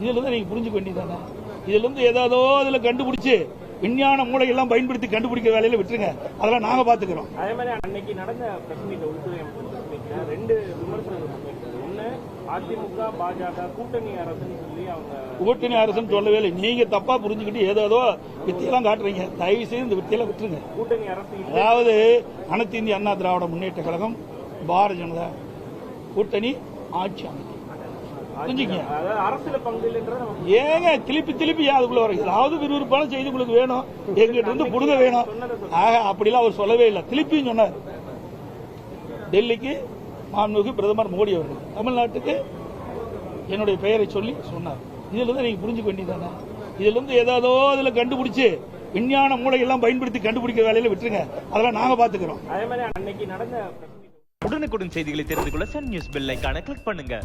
இதுல இருந்து நீங்க புரிஞ்சுக்க வேண்டியதானே இதுல இருந்து ஏதாவதோ அதுல கண்டுபிடிச்சு விஞ்ஞான மூளையெல்லாம் பயன்படுத்தி கண்டுபிடிக்கிற வேலையில விட்டுருங்க. அதெல்லாம் நாங்க பாத்துக்கிறோம். அதே மாதிரி அன்னைக்கு நடந்த மீட்ல உள்துறை அமைச்சர் ரெண்டு விமர்சனங்கள் ஒண்ணு அதிமுக பாஜக கூட்டணி அரசுன்னு சொல்லி அவங்க கூட்டணி அரசுன்னு சொல்லவே இல்லை. நீங்க தப்பா புரிஞ்சுக்கிட்டு ஏதோ வித்தியெல்லாம் காட்டுறீங்க. தயவு செய்து இந்த வித்தியெல்லாம் விட்டுருங்க. கூட்டணி அரசு. அதாவது அனைத்து இந்திய அண்ணா திராவிட முன்னேற்ற கழகம் பாரதிய ஜனதா கூட்டணி ஆட்சி அமைக்கும். ஏங்க திருப்பி திருப்பி அதுக்குள்ள வர ஏதாவது விறுவிறுப்பான செய்தி உங்களுக்கு வேணும். எங்கிட்ட இருந்து புடுங்க வேணும். ஆக அப்படிலாம் அவர் சொல்லவே இல்லை. திருப்பியும் சொன்னார். டெல்லிக்கு மாண்புமிகு பிரதமர் மோடி அவர்கள். தமிழ்நாட்டுக்கு என்னுடைய பெயரை சொல்லி சொன்னார். இதுல இருந்து நீங்க புரிஞ்சுக்க வேண்டியதானே இதுல இருந்து ஏதாவதோ அதுல கண்டுபிடிச்சு விஞ்ஞான மூளையெல்லாம் பயன்படுத்தி கண்டுபிடிக்கிற வேலையில விட்டுருங்க. அதெல்லாம் நாங்க பாத்துக்கிறோம். உடனுக்குடன் செய்திகளை தெரிந்து கொள்ள சன் நியூஸ் பெல் ஐகானை கிளிக் பண்ணுங்க.